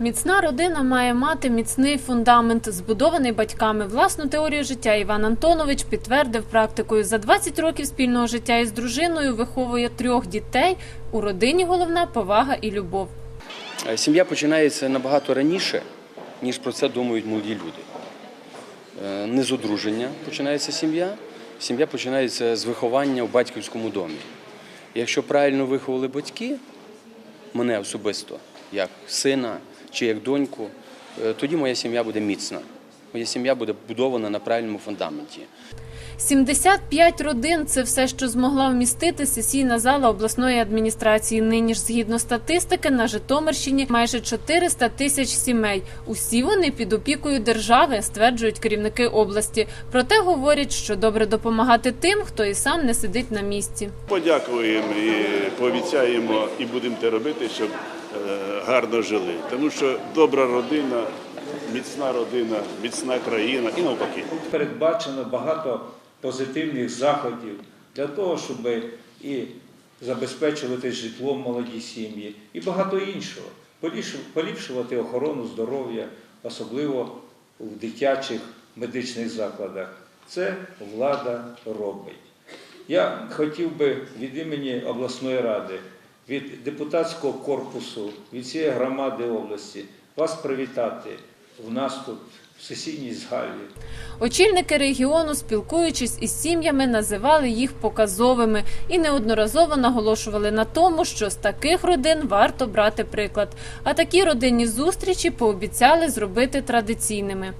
Міцна родина має мати міцний фундамент, збудований батьками. Власну теорію життя Іван Антонович підтвердив практикою. За 20 років спільного життя із дружиною виховує трьох дітей. У родині головна повага і любов. Е, Сім'я починається набагато раніше, ніж про це думають молоді люди. Е, Не з одруження починається сім'я. Сім'я починається з виховання в батьківському домі. Якщо правильно виховали батьки, мене особисто, як сина чи як доньку, е, тоді моя сім'я буде міцна. Моя сім'я буде будована на правильному фундаменті. 75 родин це все, що змогла вмістити сесійна зала обласної адміністрації. Нині ж, згідно статистики, на Житомирщині майже 400 тисяч сімей. Усі вони під опікою держави, стверджують керівники області. Проте говорять, що добре допомагати тим, хто і сам не сидить на місці. Подякуємо і пообіцяємо, і будемо те робити, щоб е, гарно жили. Тому що добра родина, міцна родина, міцна країна і навпаки. передбачено багато позитивних заходів для того, щоб і забезпечувати житлом молоді сім'ї, і багато іншого. Поліпшувати охорону здоров'я, особливо в дитячих медичних закладах. Це влада робить. Я хотів би від імені обласної ради, від депутатського корпусу, від цієї громади області вас привітати в нас тут, в сесійній згалі. Очільники регіону, спілкуючись із сім'ями, називали їх показовими і неодноразово наголошували на тому, що з таких родин варто брати приклад. А такі родинні зустрічі пообіцяли зробити традиційними.